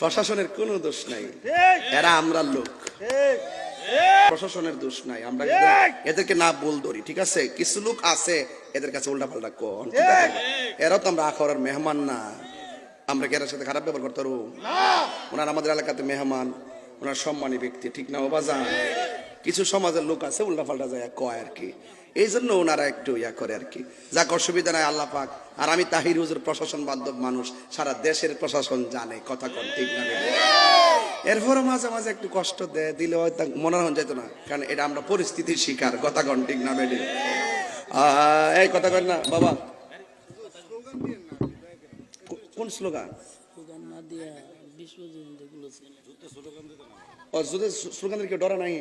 প্রশাসনের কোনো দোষ নাই। এরা আমরা লোক। প্রশাসনের দোষ নাই। আমরা এদের- এদেরকে না বল ধরি ঠিক আছে? কিছু লোক আছে এদের কাছে উল্টা পাল্টা কোন? এরাও তো আমরা আখড়ার মেহমান না। আমরা কি এর সাথে খারাপ ব্যবহার করতে পারব? ওনার আমাদের এলাকাতে মেহমান ওনার সম্মানী ব্যক্তি ঠিক না ও বাজান? কিছু সমাজের লোক আছে উল্টা পাল্টা যায় কয় আর কি। এই জন্য ওনারা একটু ইয়া করে আর কি। যাক, অসুবিধা নাই, আল্লাহ পাক। আর আমি তাহির হুজুর প্রশাসন বান্ধব মানুষ, সারা দেশের প্রশাসন জানে, কথা কন, ঠিক না? এরপরও মাঝে মাঝে একটু কষ্ট দেয়, দিলে হয়তো মনে হন যেত না, কারণ এটা আমরা পরিস্থিতির শিকার, কথা কন, ঠিক না, বেডি? এই কথা কন না, বাবা। কোন স্লোগান? স্লোগানের কেউ ডরা নাই?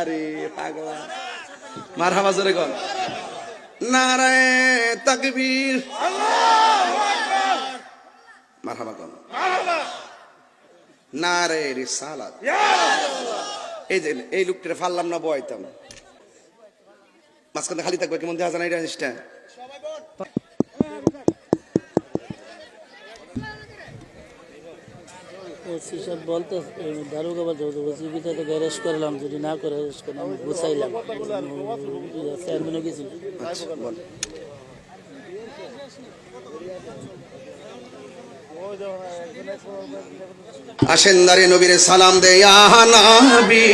আরে পাগলা। মার হাবা জোরে কর। নারায় তাকবীর। মার হাবা কর নারে রিসালাত। এই যে এই লোকটা ফাললাম না বয়তাম মাঝখানে খালি থাকবে কেমন দেখা যায় না, এটা ওসি সাহেব বলতে দারুগা বলতে ওসি তো গ্যারেজ করলাম যদি না করে অ্যারেস্ট করলাম গুছাইলাম চেয়ারম্যানও গেছিল আচ্ছা। আসেন দাঁড়িয়ে নবীরে সালাম দে আহা নবী